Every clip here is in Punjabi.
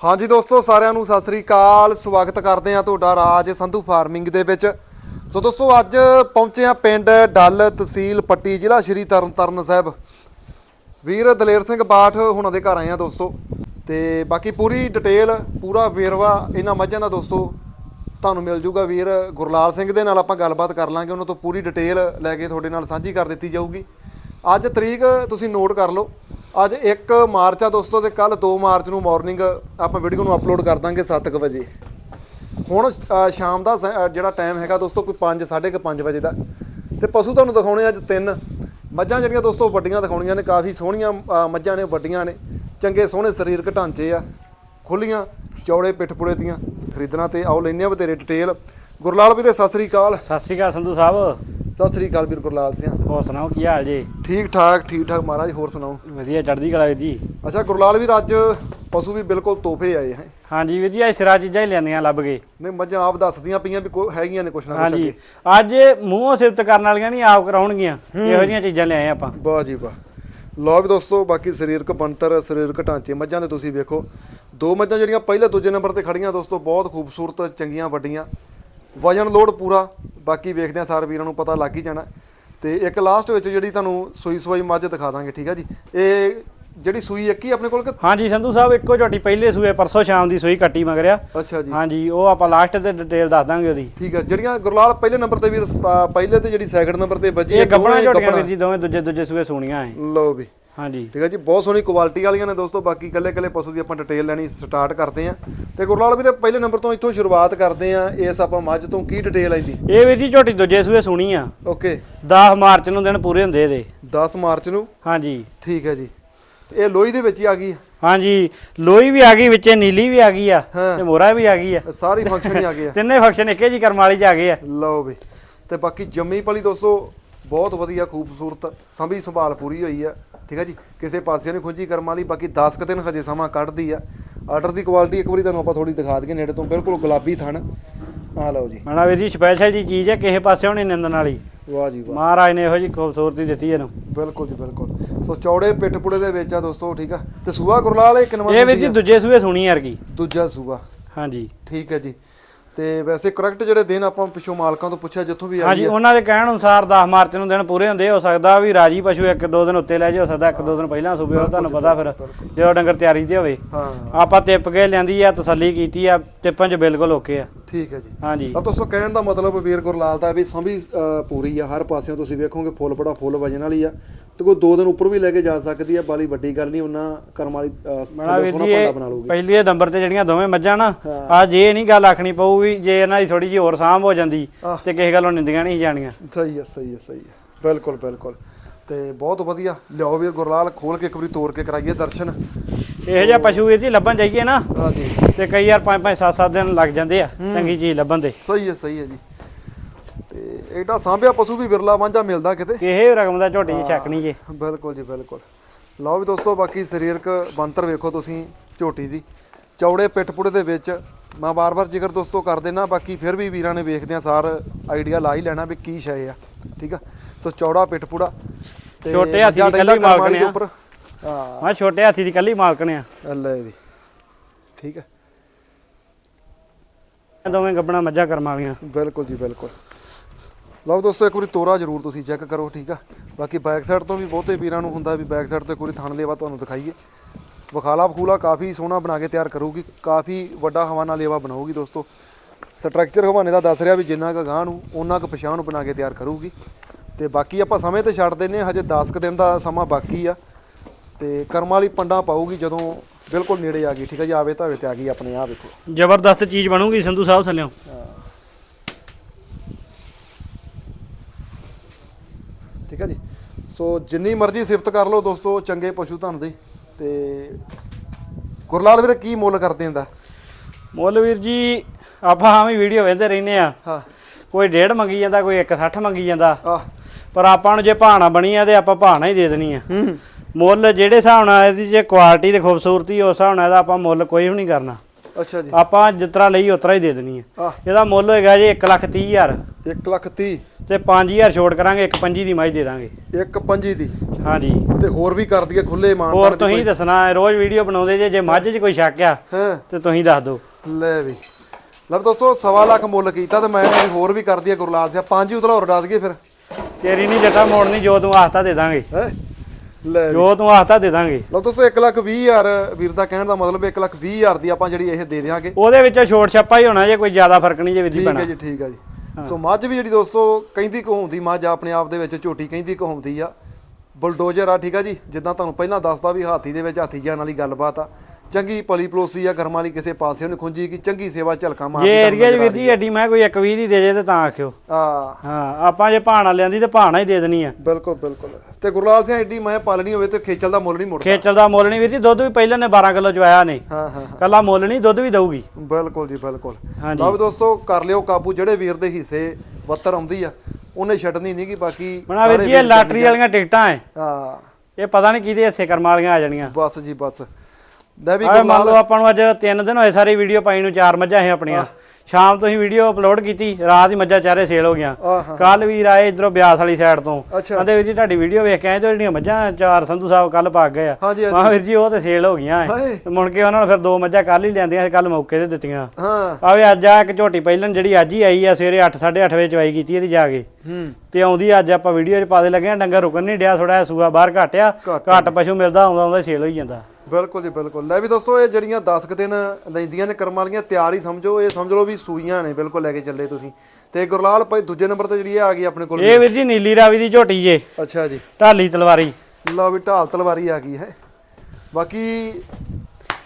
ਹਾਂਜੀ ਦੋਸਤੋ, ਸਾਰਿਆਂ ਨੂੰ ਸਤਿ ਸ੍ਰੀ ਅਕਾਲ। ਸਵਾਗਤ ਕਰਦੇ ਆ ਤੁਹਾਡਾ ਰਾਜ ਸੰਧੂ ਫਾਰਮਿੰਗ ਦੇ ਵਿੱਚ। ਸੋ ਦੋਸਤੋ, ਅੱਜ ਪਹੁੰਚੇ ਆ ਪਿੰਡ ਡੱਲ ਤਹਿਸੀਲ ਪੱਟੀ ਜ਼ਿਲ੍ਹਾ ਸ਼੍ਰੀ ਤਰਨਤਾਰਨ ਸਾਹਿਬ। ਵੀਰ ਦਲੇਰ ਸਿੰਘ ਬਾਠ ਹੁਣਾਂ ਦੇ ਘਰ ਆਏ ਆ ਦੋਸਤੋ। ਤੇ ਬਾਕੀ ਪੂਰੀ ਡਿਟੇਲ, ਪੂਰਾ ਵੇਰਵਾ ਇਹਨਾਂ ਮੱਝਾਂ ਦਾ ਦੋਸਤੋ, ਤੁਹਾਨੂੰ ਮਿਲ ਜੂਗਾ ਵੀਰ ਗੁਰਲਾਲ ਸਿੰਘ ਦੇ ਨਾਲ ਆਪਾਂ ਗੱਲਬਾਤ ਕਰ ਲਾਂਗੇ। ਉਹਨਾਂ ਤੋਂ ਪੂਰੀ ਡਿਟੇਲ ਲੈ ਕੇ ਤੁਹਾਡੇ ਨਾਲ ਸਾਂਝੀ ਕਰ ਦਿੱਤੀ ਜਾਊਗੀ। ਅੱਜ ਤਰੀਕ ਤੁਸੀਂ ਨੋਟ ਕਰ ਲਓ। ਅੱਜ 1 ਮਾਰਚ ਆ ਦੋਸਤੋ ਤੇ ਕੱਲ 2 ਮਾਰਚ ਨੂੰ ਮਾਰਨਿੰਗ ਆਪਾਂ ਵੀਡੀਓ ਨੂੰ ਅਪਲੋਡ ਕਰ ਦਾਂਗੇ 7:00 ਵਜੇ। ਹੁਣ ਸ਼ਾਮ ਦਾ ਸ- ਜਿਹੜਾ ਟਾਈਮ ਹੈਗਾ ਦੋਸਤੋ ਕੋਈ 5 5:30 ਵਜੇ ਦਾ। ਤੇ ਪਸ਼ੂ ਤੁਹਾਨੂੰ ਦਿਖਾਉਣੇ ਅੱਜ ਤਿੰਨ। ਮੱਝਾਂ ਜਿਹੜੀਆਂ ਦੋਸਤੋ ਵੱਡੀਆਂ ਦਿਖਾਉਣੀਆਂ ਨੇ, ਕਾਫੀ ਸੋਹਣੀਆਂ ਮੱਝਾਂ ਨੇ, ਵੱਡੀਆਂ ਨੇ। ਚੰਗੇ ਸੋਹਣੇ ਸਰੀਰਕ ਢਾਂਚੇ ਆ। ਖੁੱਲੀਆਂ, ਚੌੜੇ ਪਿੱਠਪੁੜੇ ਦੀਆਂ ਖਰੀਦਣਾ ਤੇ ਆਓ ਲੈਨੇ ਆ ਬਤੇਰੇ ਡਿਟੇਲ ਗੁਰਲਾਲ ਵੀਰੇ, ਸਤਿ ਸ੍ਰੀ ਅਕਾਲ। ਸਤਿ ਸ਼੍ਰੀ ਅਕਾਲ ਸੰਧੂ ਸਾਹਿਬ। ਸਤਿ ਸ੍ਰੀ ਅਕਾਲ ਵੀਰ ਗੁਰਲਾਲ ਸਿੰਘ ਹੋਰ ਸੁਣਾਓ ਕੀ ਹਾਲ ਜੀ? ਠੀਕ ਠਾਕ ਠੀਕ ਠਾਕ ਮਹਾਰਾਜ ਹੋਰ ਸੁਣਾਓ? ਵਧੀਆ ਚੜ੍ਹਦੀ ਕਲਾ ਜੀ। ਅੱਛਾ ਗੁਰਲਾਲ ਵੀਰ ਅੱਜ ਪਸ਼ੂ ਵੀ ਬਿਲਕੁਲ ਤੋਹਫੇ ਆਏ ਹੈ। ਹਾਂਜੀ ਵੀਰ ਜੀ ਇਹ ਸਿਰਾ ਚੀਜ਼ਾਂ ਹੀ ਲੈਂਦੀਆਂ ਲੱਭ ਗਏ ਨਹੀਂ ਮੱਝਾਂ ਆਪ ਦੱਸਦੀਆਂ ਪਈਆਂ ਵੀ ਕੋਈ ਹੈਗੀਆਂ ਨੇ ਕੁਛ ਨਾ ਕੁਛ ਹਾਂਜੀ। ਅੱਗੇ। ਅੱਜ ਮੂੰਹੋਂ ਸਿਫਤ ਕਰਨ ਵਾਲੀਆਂ ਨਹੀਂ ਆਪ ਕਰਾਉਣਗੀਆਂ। ਇਹੋ ਜਿਹੀਆਂ ਚੀਜ਼ਾਂ ਲਿਆਏ ਆਪਾਂ। ਵਾਹ ਜੀ ਵਾਹ। ਵੀ ਦੋਸਤੋ ਬਾਕੀ ਸਰੀਰਕ ਬਣਤਰ ਸਰੀਰਕ ਢਾਂਚੇ ਮੱਝਾਂ ਦੇ ਤੁਸੀਂ ਵੇਖੋ। ਦੋ ਮੱਝਾਂ ਜਿਹੜੀਆਂ ਪਹਿਲੇ ਦੂਜੇ ਨੰਬਰ ਤੇ ਖੜੀਆਂ ਦੋਸਤੋ ਬਹੁਤ ਖੂਬਸੂਰਤ ਚੰਗੀਆਂ ਵੱਡੀਆਂ। ਵਜਨ ਲੋਡ ਪੂਰਾ ਬਾਕੀ ਵੇਖਦੇ ਆ ਸਾਰੇ ਵੀਰਾਂ ਨੂੰ ਪਤਾ ਲੱਗ ਹੀ ਜਾਣਾ। ਤੇ ਇੱਕ ਲਾਸਟ ਵਿੱਚ ਜਿਹੜੀ ਤੁਹਾਨੂੰ ਸੂਈ ਸਵਾਈ ਮੱਝ ਦਿਖਾ ਦਾਂਗੇ ਠੀਕ ਹੈ ਜੀ? ਇਹ ਜਿਹੜੀ ਸੂਈ ਇੱਕ ਹੀ ਆਪਣੇ ਕੋਲ ਹਾਂਜੀ ਸੰਧੂ ਸਾਹਿਬ ਇੱਕੋ ਝੋਟੀ ਪਹਿਲੇ ਸੂਏ ਪਰਸੋਂ ਸ਼ਾਮ ਦੀ ਸੂਈ ਕੱਟੀ ਮਗਰਿਆ ਅੱਛਾ ਜੀ। ਹਾਂਜੀ ਉਹ ਆਪਾਂ ਲਾਸਟ ਤੇ ਡਿਟੇਲ ਦੱਸ ਦਾਂਗੇ ਉਹਦੀ। ਠੀਕ ਹੈ ਜਿਹੜੀਆਂ ਗੁਰਲਾਲ ਪਹਿਲੇ ਨੰਬਰ ਤੇ ਅ, ਪਹਿਲੇ ਤੇ ਜਿਹੜੀ ਸੈਕਿੰਡ ਨੰਬਰ ਤੇ ਵੱਜੀ ਇਹ ਗੱਬਣਾ ਝੋਟੀਆਂ। ਵੀਰ ਜੀ ਦੋਵੇਂ ਦੂਜੇ ਦੂਜੇ ਸੂਏ ਸੋਣੀਆਂ ਐ। ਲਓ ਵੀ। ਹਾਂਜੀ। ਠੀਕ ਹੈ ਜੀ ਬਹੁਤ ਸੋਹਣੀ ਕੁਆਲਿਟੀ ਵਾਲੀਆਂ ਨੇ ਦੋਸਤੋ ਬਾਕੀ ਕੱਲੇ ਕੱਲੇ ਪਸ਼ੂ ਦੀ ਆਪਾਂ ਡਿਟੇਲ ਲੈਣੀ ਸਟਾਰਟ ਕਰਦੇ ਆਂ। ਤੇ ਗੁਰਲਾਲ ਵੀਰੇ ਪਹਿਲੇ ਨੰਬਰ ਤੋਂ ਇੱਥੋਂ ਸ਼ੁਰੂਆਤ ਕਰਦੇ ਆਂ ਇਸ ਆਪਾਂ ਮੱਝ ਤੋਂ ਕੀ ਡਿਟੇਲ ਆਈਦੀ ਇਹ ਵੀਰ ਜੀ ਝੋਟੀ ਦੂਜੇ ਸੂਏ ਸੋਣੀ ਆ। ਓਕੇ 10 ਮਾਰਚ ਨੂੰ ਦਿਨ ਪੂਰੇ ਹੁੰਦੇ ਇਹਦੇ। 10 ਮਾਰਚ ਨੂੰ? ਹਾਂਜੀ। ਠੀਕ ਹੈ ਜੀ। ਇਹ ਲੋਹੀ ਦੇ ਵਿੱਚ ਹੀ ਆ ਗਈ। ਹਾਂਜੀ ਲੋਈ ਵੀ ਆ ਗਈ ਵਿੱਚੇ ਨੀਲੀ ਵੀ ਆ ਗਈ ਆ। ਤੇ ਮੋਰਾ ਵੀ ਆ ਗਈ ਆ। ਸਾਰੀ ਫੰਕਸ਼ਨ ਹੀ ਆ ਗਏ ਆ। ਤਿੰਨੇ ਫੰਕਸ਼ਨ ਇੱਕੇ ਜੀ ਕਰਮ ਵਾਲੀ ਚ ਆ ਗਏ ਆ। ਲਓ ਵੀ। ਤੇ ਬਾਕੀ ਜੰਮੀ ਪਲੀ ਦੋਸਤੋ ਬਹੁਤ ਵਧੀਆ ਖੂਬਸੂਰਤ ਸੰਭੀ ਸੰਭਾਲ ਪੂਰੀ ਹੋਈ ਆ। ਠੀਕ ਹੈ ਜੀ? ਕਿਸੇ ਪਾਸੇ ਨਹੀਂ ਖੁੰਝੀ ਕਰਮ ਵਾਲੀ ਬਾਕੀ 10 ਕੁ ਦਿਨ ਹਜੇ ਸਮਾਂ ਕੱਢਦੀ ਆ। ਆਰਡਰ ਦੀ ਕੁਆਲਿਟੀ ਇੱਕ ਵਾਰੀ ਤੁਹਾਨੂੰ ਆਪਾਂ ਥੋੜੀ ਦਿਖਾ ਦਈਏ ਨੇੜੇ ਤੋਂ ਬਿਲਕੁਲ ਗੁਲਾਬੀ ਥਣ। ਆ ਲਓ ਜੀ। ਮਣਾ ਵੀਰ ਜੀ ਸਪੈਸ਼ਲ ਜੀ ਚੀਜ਼ ਹੈ ਕਿਸੇ ਪਾਸਿਓਂ ਨਹੀਂ ਨਿੰਦਣ ਵਾਲੀ। ਵਾਹ ਜੀ ਵਾਹ। ਮਹਾਰਾਜ ਨੇ ਇਹੋ ਜੀ ਖੂਬਸੂਰਤੀ ਦਿੱਤੀ ਇਹਨੂੰ। ਬਿਲਕੁਲ ਜੀ ਬਿਲਕੁਲ। ਸੋ ਚੌੜੇ ਪਿੱਠ ਪੁੜੇ ਦੇ ਵਿੱਚ ਆ ਦੋਸਤੋ ਠੀਕ ਆ? ਤੇ ਸੂਆ ਗੁਰਲਾਲ ਇਹ ਕਿਨਵਾ ਇਹ ਵੀਰ ਜੀ ਦੂਜੇ ਸੂਏ ਸੁਣੀ ਯਾਰ ਕੀ ਦੂਜਾ ਸੂਆ। ਹਾਂਜੀ। ਠੀਕ ਹੈ ਜੀ। ਤੇ ਵੈਸੇ ਕਰੈਕਟ ਜਿਹੜੇ ਦਿਨ ਆਪਾਂ ਪਿੱਛੋਂ ਮਾਲਕਾਂ ਤੋਂ ਪੁੱਛਿਆ ਜਿੱਥੋਂ ਵੀ ਆਈ ਹਾਂਜੀ ਉਹਨਾਂ ਦੇ ਕਹਿਣ ਅਨੁਸਾਰ 10 ਮਾਰਚ ਨੂੰ ਦਿਨ ਪੂਰੇ ਹੁੰਦੇ ਹੋ ਸਕਦਾ ਵੀ ਰਾਜੀ ਪਸ਼ੂ ਇੱਕ ਦੋ ਦਿਨ ਉੱਤੇ ਲੈ ਜਾ ਹੋ ਸਕਦਾ ਇੱਕ ਦੋ ਦਿਨ ਪਹਿਲਾਂ ਸੂਬੇ ਉਹ ਤੁਹਾਨੂੰ ਪਤਾ ਫਿਰ ਜਦੋਂ ਡੰਗਰ ਤਿਆਰੀ ਤੇ ਹੋਵੇ। ਹਾਂ। ਆਪਾਂ ਤਿੱਪ ਕੇ ਲਿਆਂਦੀ ਆ ਤਸੱਲੀ ਕੀਤੀ ਆ ਤਿੱਪਣ ਚ ਬਿਲਕੁਲ ਓਕੇ ਆ। ਠੀਕ ਹੈ ਜੀ। ਹਾਂਜੀ। ਅਬ ਦੋਸਤੋ ਕਹਿਣ ਦਾ ਮਤਲਬ ਵੀਰ ਗੁਰਲਾਲ ਦਾ ਵੀ ਸੰਭੀ ਪੂਰੀ ਆ ਹਰ ਪਾਸਿਓਂ ਤੁਸੀਂ ਵੇਖੋਗੇ ਫੁੱਲ ਬੜਾ ਫੁੱਲ ਵਜਣ ਵਾਲੀ ਆ। ਤੇ ਕੋਈ ਦੋ ਦਿਨ ਉੱਪਰ ਵੀ ਲੈ ਕੇ ਜਾ ਸਕਦੀ ਆ ਬਾਲੀ ਵੱਡੀ ਗੱਲ ਨਹੀਂ ਉਹਨਾਂ ਕਰਮ ਵਾਲੀ ਜੀ ਭਾਂਡਾ ਇਹ ਬਣਾ ਲੂਗੀ ਪਹਿਲੇ ਨੰਬਰ ਤੇ ਜਿਹੜੀਆਂ ਦੋਵੇਂ ਮੱਝਾਂ ਨਾ। ਅੱਜ ਇਹ ਨਹੀਂ ਗੱਲ ਆਖਣੀ ਪਊਗੀ ਜੇ ਇਹਨਾਂ ਦੀ ਥੋੜੀ ਜਿਹੀ ਹੋਰ ਸਾਂਭ ਹੋ ਜਾਂਦੀ। ਤੇ ਕਿਸੇ ਗੱਲੋਂ ਨਿੰਦੀਆਂ ਨਹੀਂ ਜਾਣੀਆਂ। ਸਹੀ ਹੈ ਸਹੀ ਹੈ ਸਹੀ ਹੈ ਬਿਲਕੁਲ ਬਿਲਕੁਲ। ਤੇ ਬਹੁਤ ਵਧੀਆ। ਲਿਆਓ ਵੀਰ ਗੁਰਲਾਲ ਖੋਲ ਕੇ ਇੱਕ ਵਾਰੀ ਤੋੜ ਕੇ ਕਰਾਈਏ ਦਰਸ਼ਨ। ਇਹੋ ਜਿਹਾ ਪਸ਼ੂ ਇਹਦੀ ਲੱਭਣ ਜਾਈਏ ਨਾ ਹਾਂ ਜੀ। ਤੇ ਕਈ ਵਾਰ 5 5 7 7 ਦਿਨ ਲੱਗ ਜਾਂਦੇ ਆ ਚੰਗੀ ਚੀਜ਼ ਲੱਭਣ ਦੇ। ਸਹੀ ਹੈ ਸਹੀ ਹੈ ਜੀ। ਤੇ ਐਡਾ ਸਾਂਭਿਆ ਪਸ਼ੂ ਵੀ ਵਿਰਲਾ ਵਾਂਝਾ ਮਿਲਦਾ ਕਿਤੇ। ਕਿਸੇ ਰਕਮ ਦਾ ਝੋਟੀ 'ਚ ਨਹੀਂ ਜੇ। ਬਿਲਕੁਲ ਜੀ ਬਿਲਕੁਲ। ਲਓ ਵੀ ਦੋਸਤੋ ਬਾਕੀ ਸਰੀਰਕ ਬੰਤਰ ਵੇਖੋ ਤੁਸੀਂ ਝੋਟੀ ਦੀ। ਚੌੜੇ ਪਿੱਠਪੁੜੇ ਦੇ ਵਿੱਚ ਮੈਂ ਬਾਰ-ਬਾਰ ਜ਼ਿਕਰ ਦੋਸਤੋ ਕਰ ਦੇਣਾ ਬਾਕੀ ਫਿਰ ਵੀ ਵੀਰਾਂ ਨੇ ਵੇਖਦੇ ਆ ਸਾਰ ਆਈਡੀਆ ਲਾ ਹੀ ਲੈਣਾ ਵੀ ਕੀ ਸ਼ੈ ਆ ਠੀਕ ਆ? ਸੋ ਚੌੜਾ ਪਿੱਠਪੁੜਾ ਤੇ ਛੋਟੇ ਹਾਥੀ ਕੱਲੀ ਆ। ਉੱਪਰ ਹਾਂ। ਮੈਂ ਛੋਟੇ ਹਾਥੀ ਦੀ ਕੱਲੀ ਮਾਲਕਣ ਆ। ਲੈ ਵੀ। ਠੀਕ ਹੈ ਦੋਵੇਂ ਗੱਬਣਾ ਮੱਝਾਂ ਕਰਮ ਵਾਲੀਆਂ। ਬਿਲਕੁਲ ਜੀ ਬਿਲਕੁਲ। ਲਓ ਦੋਸਤੋ ਇੱਕ ਵਾਰੀ ਤੋਰਾ ਜ਼ਰੂਰ ਤੁਸੀਂ ਚੈੱਕ ਕਰੋ ਠੀਕ ਆ? ਬਾਕੀ ਬੈਕ ਸਾਈਡ ਤੋਂ ਵੀ ਬਹੁਤੇ ਵੀਰਾਂ ਨੂੰ ਹੁੰਦਾ ਵੀ ਬੈਕ ਸਾਈਡ ਤੋਂ ਵਾਰੀ ਥਣ ਲੇਵਾ ਤੁਹਾਨੂੰ ਦਿਖਾਈਏ। ਵਖਾਲਾ ਬਖੂਲਾ ਕਾਫੀ ਸੋਹਣਾ ਬਣਾ ਕੇ ਤਿਆਰ ਕਰੂਗੀ ਕਾਫੀ ਵੱਡਾ ਹਵਾਨਾ ਲੇਵਾ ਬਣਾਊਗੀ ਦੋਸਤੋ। ਸਟਰਕਚਰ ਹਵਾਨੇ ਦਾ ਦੱਸ ਰਿਹਾ ਵੀ ਜਿੰਨਾ ਕੁ ਗਾਂ ਨੂੰ ਉਹਨਾਂ ਕੁ ਪਛਾਣ ਨੂੰ ਬਣਾ ਕੇ ਤਿਆਰ ਕਰੂਗੀ। ਤੇ ਬਾਕੀ ਆਪਾਂ ਸਮੇਂ ਤੇ ਛੱਡ ਦਿੰਨੇ ਹਜੇ 10 ਕੁ ਦਿਨ ਦਾ ਸਮਾਂ ਬਾਕੀ ਆ। ਤੇ ਕਰਮ ਵਾਲੀ ਪੰਡਾ ਪਾਊਗੀ ਜਦੋਂ ਬਿਲਕੁਲ ਨੇੜੇ ਆ ਗਈ ਠੀਕ ਹੈ ਜੀ? ਆਵੇ ਧਾਵੇ ਤੇ ਆ ਗਈ ਆਪਣੇ ਆਹ ਵੇਖੋ ਜ਼ਬਰਦਸਤ ਚੀਜ਼ ਬਣੂਗੀ ਸੰਧੂ ਸਾਹਿਬ ਥੱਲਿਓ। ਠੀਕ ਹੈ ਜੀ? ਸੋ ਜਿੰਨੀ ਮਰਜ਼ੀ ਸਿਫਤ ਕਰ ਲਓ ਦੋਸਤੋ ਚੰਗੇ ਪਸ਼ੂ ਧਨ ਦੇ। ਤੇ ਗੁਰਲਾਲ ਵੀਰੇ ਕੀ ਮੁੱਲ ਕਰਦੇ ਹੁੰਦਾ ਮੁੱਲ ਵੀਰ ਜੀ ਆਪਾਂ ਹਾਂ ਵੀ ਵੀਡੀਓ ਵੇਖਦੇ ਰਹਿੰਦੇ ਆ ਹਾਂ। ਕੋਈ ਡੇਢ ਮੰਗੀ ਜਾਂਦਾ ਕੋਈ 160 ਮੰਗੀ ਜਾਂਦਾ। ਆ ਪਰ ਆਪਾਂ ਨੂੰ ਜੇ ਭਾਣਾ ਬਣੀ ਆ ਤੇ ਆਪਾਂ ਭਾਣਾ ਹੀ ਦੇ ਦੇਣੀ ਆ। ਹੂੰ। ਮੁੱਲ ਜਿਹੜੇ ਹਿਸਾਬ ਨਾਲ ਇਹਦੀ ਜੇ ਕੁਆਲਿਟੀ ਤੇ ਖੂਬਸੂਰਤੀ ਉਸ ਹਿਸਾਬ ਨਾਲ ਇਹਦਾ ਆਪਾਂ ਮੁੱਲ ਕੋਈ ਵੀ ਨਹੀਂ ਕਰਨਾ। ਅੱਛਾ ਜੀ। ਆਪਾਂ ਜਿਤਨਾ ਲਈ ਉਤਰਾ ਹੀ ਦੇ ਦੇਣੀ ਆ। ਇਹਦਾ ਮੁੱਲ ਹੈਗਾ ਜੀ 1 ਲੱਖ 30 ਹਜ਼ਾਰ। 1 ਲੱਖ 30 ਤੇ 5000 ਛੋਟ ਕਰਾਂਗੇ ਇੱਕ ਪੰਜੀ ਦੀ ਮੱਝ ਦੇ ਦਾਂਗੇ। ਇੱਕ ਪੰਜੀ ਦੀ। ਹਾਂਜੀ। ਤੇ ਹੋਰ ਵੀ ਕਰ ਦਈਏ ਖੁੱਲੇ ਮਾਨ ਹੋਰ ਤੁਸੀਂ ਦੱਸਣਾ ਹੈ, ਰੋਜ਼ ਵੀਡੀਓ ਬਣਾਉਂਦੇ ਜੇ ਜੇ ਮੱਝ 'ਚ ਕੋਈ ਸ਼ੱਕ ਆ ਹਾਂ। ਤੇ ਤੁਸੀਂ ਦੱਸ ਦਿਓ। ਲੈ ਵੀ। ਲਓ ਦੋਸਤੋ ਸਵਾ ਲੱਖ ਮੁੱਲ ਕੀਤਾ ਤੇ ਮੈਂ ਹੋਰ ਵੀ ਕਰ ਦਈਏ ਗੁਰਲਾਲ ਸਿੰਘ ਪੰਜ ਹੀ ਉਤਲਾ ਹੋਰ ਡਾ ਦਈਏ ਫਿਰ। ਤੇਰੀ ਨਹੀਂ ਜੱਟਾ ਮੋੜਨੀ ਜੋ ਤੂੰ ਆਖਤਾ ਦੇ ਦਾਂਗੇ। ਹੈ? ਲੈ ਜੋ ਤੂੰ ਆਖਤਾ ਦੇ ਦਾਂਗੇ। ਲਓ ਦੋਸਤੋ 1 ਲੱਖ 20 ਹਜ਼ਾਰ ਵੀਰ ਦਾ ਕਹਿਣ ਦਾ ਮਤਲਬ 1 ਲੱਖ 20 ਹਜ਼ਾਰ ਦੀ ਆਪਾਂ ਜਿਹੜੀ ਇਹ ਦੇ ਦਿਆਂਗੇ। ਉਹਦੇ ਵਿੱਚ ਛੋਟ ਛੱਪਾ ਹੀ ਹੋਣਾ ਜੇ ਕੋਈ ਜ਼ਿਆਦਾ ਫ਼ਰਕ ਨਹੀਂ ਜੇ ਵਿਧੀ ਠੀਕ ਬਣਾ। ਹੈ ਜੀ ਠੀਕ ਹੈ ਜੀ। ਸੋ ਮੱਝ ਵੀ ਜਿਹੜੀ ਦੋਸਤੋ ਕਹਿੰਦੀ ਕਹਾਉਂਦੀ ਮੱਝ ਆਪਣੇ ਆਪ ਦੇ ਵਿੱਚ ਝੋਟੀ ਕਹਿੰਦੀ ਕਹਾਉਂਦੀ ਆ। ਬੁਲਡੋਜ਼ਰ ਆ ਠੀਕ ਆ ਜੀ ਜਿੱਦਾਂ ਤੁਹਾਨੂੰ ਪਹਿਲਾਂ ਦੱਸਦਾ ਵੀ ਹਾਥੀ ਦੇ ਵਿੱਚ ਹਾਥੀ ਜਾਣ ਵਾਲੀ ਗੱਲਬਾਤ ਆ। ਚੰਗੀ ਪਲੀ ਪਲੋਸੀ ਆ ਗਰਮਾਂ ਵਾਲੀ ਕਿਸੇ ਪਾਸੇ ਉਹਨੇ ਖੁੰਜੀ ਕੀ ਚੰਗੀ ਸੇਵਾ ਝਲਕਾ ਮਾਰਦੀ ਜੇ ਏਰੀਆ 'ਚ ਵੀਰ ਜੀ ਮੈਂ ਕੋਈ 120 ਦੀ ਦੇ ਜੇ ਤੇ ਤਾਂ ਆਖਿਓ। ਆ ਹਾਂ ਆਪਾਂ ਜੇ ਭਾਣਾ ਲਿਆਂਦੀ ਤੇ ਭਾਣਾ ਹੀ ਦੇ ਦੇਣੀ ਆ। ਬਿਲਕੁਲ ਬਿਲਕੁਲ। ਤੇ ਗੁਰਲਾਲ ਸਿੰਘ ਐਡੀ ਮੈਂ ਪਾਲਣੀ ਹੋਵੇ ਤੇ ਖੇਚਲ ਦਾ ਮੁੱਲ ਨਹੀਂ ਮੁੜਦਾ। ਖੇਚਲ ਦਾ ਮੁੱਲ ਨਹੀਂ ਵੀਰ ਜੀ ਦੁੱਧ ਵੀ ਪਹਿਲਾਂ ਨੇ 12 ਕਿਲੋ ਚਵਾਇਆ ਨੇ। ਹਾਂ ਹਾਂ ਕੱਲਾ ਮੁੱਲ ਨਹੀਂ ਦੁੱਧ ਵੀ ਦਊਗੀ। ਬਿਲਕੁਲ ਜੀ ਬਿਲਕੁਲ। ਲਓ ਵੀ ਦੋਸਤੋ ਕਰ ਲਿਓ ਕਾਬੂ ਜਿਹੜੇ ਵੀਰ ਦੇ ਹਿੱਸੇ ਵੱਤਰ ਆਉਂਦੀ ਆ ਉਹਨੇ ਛੱਡਣੀ ਨਹੀਂਗੀ ਬਾਕੀ ਬਣਾ ਵੀਰ ਜੀ ਇਹ ਲਾਟਰੀ ਵਾਲੀਆਂ ਟਿਕਟਾਂ ਐ। ਹਾਂ। ਇਹ ਪਤਾ ਨਹੀਂ ਕਿਹਦੇ ਹਿੱਸੇ ਕਰਮ ਵਾਲੀਆਂ ਆ ਜਾਣੀਆਂ। ਬਸ ਜੀ ਬਸ। ਲੈ ਵੀ ਆਹ ਮੰਨ ਲਓ ਆਪਾਂ ਨੂੰ ਅੱਜ 3 ਦਿਨ ਹੋਏ ਸਾਰੀ ਵੀਡੀਓ ਪਾਈ ਨੂੰ ਚਾਰ ਮੱਝਾਂ ਸੀ ਆਪਣੀਆਂ। ਸ਼ਾਮ ਤੋਂ ਹੀ ਵੀਡੀਓ ਅਪਲੋਡ ਕੀਤੀ ਰਾਤ ਹੀ ਮੱਝਾਂ ਚਾਰੇ ਸੇਲ ਹੋ ਗਈਆਂ। ਕੱਲ ਵੀਰ ਆਏ ਇਧਰੋਂ ਬਿਆਸ ਵਾਲੀ ਸਾਈਡ ਤੋਂ। ਕਹਿੰਦੇ ਵੀਰ ਜੀ ਤੁਹਾਡੀ ਵੀਡੀਓ ਵੇਖ ਕੇ ਆਏ ਤੇ ਜਿਹੜੀਆਂ ਮੱਝਾਂ ਚਾਰ ਸੰਧੂ ਸਾਹਿਬ ਕੱਲ ਪਾ ਗਏ ਆ। ਮਾ ਵੀਰ ਜੀ ਉਹ ਤੇ ਸੇਲ ਹੋ ਗਈਆਂ ਮੁੜ ਕੇ ਉਹਨਾਂ ਨੂੰ ਫਿਰ ਦੋ ਮੱਝਾਂ ਕੱਲ ਹੀ ਲਿਆਂਦੀਆਂ ਕੱਲ ਮੌਕੇ ਤੇ ਦਿੱਤੀਆਂ। ਹਾਂ। ਆਵੇ ਅੱਜ ਆ ਇੱਕ ਝੋਟੀ ਪਹਿਲਣ ਜਿਹੜੀ ਅੱਜ ਹੀ ਆਈ ਆ ਸਵੇਰੇ 8 8:30 ਵਜੇ ਚਵਾਈ ਕੀਤੀ ਇਹਦੀ ਜਾ ਕੇ। ਹੂੰ। ਤੇ ਆਉਂਦੀ ਅੱਜ ਆਪਾਂ ਵੀਡੀਓ 'ਚ ਪਾਦੇ ਲੱਗੇ ਆ ਡੰਗਰ ਰੁਕਣ ਨਹੀਂ ਡਿਆ ਥੋੜਾ ਸੂਆ ਬਾਹਰ ਘਟਿਆ। ਘੱਟ ਘੱਟ ਪਸ਼ੂ ਮਿਲਦਾ ਆਉਂਦਾ ਆਉਂਦਾ ਸੇਲ ਹੋਈ ਜਾਂਦਾ। ਬਿਲਕੁਲ ਜੀ ਬਿਲਕੁਲ। ਲੈ ਵੀ ਦੋਸਤੋ ਇਹ ਜਿਹੜੀਆਂ 10 ਕੁ ਦਿਨ ਲੈਂਦੀਆਂ ਨੇ ਕਰਮ ਵਾਲੀਆਂ ਤਿਆਰ ਹੀ ਸਮਝੋ ਇਹ ਸਮਝ ਲਓ ਵੀ ਸੂਈਆਂ ਨੇ ਬਿਲਕੁਲ ਲੈ ਕੇ ਚੱਲੇ ਤੁਸੀਂ। ਤੇ ਗੁਰਲਾਲ ਭਾਈ ਦੂਜੇ ਨੰਬਰ ਤੇ ਜਿਹੜੀ ਆ ਗਈ ਆਪਣੇ ਕੋਲ ਇਹ ਵੀਰ ਜੀ ਨੀਲੀ ਰਾਵੀ ਦੀ ਝੋਟੀ ਜੇ। ਅੱਛਾ ਜੀ। ਢਾਲੀ ਤਲਵਾਰੀ। ਲਓ ਵੀ ਢਾਲ ਤਲਵਾਰੀ ਆ ਗਈ ਹੈ। ਬਾਕੀ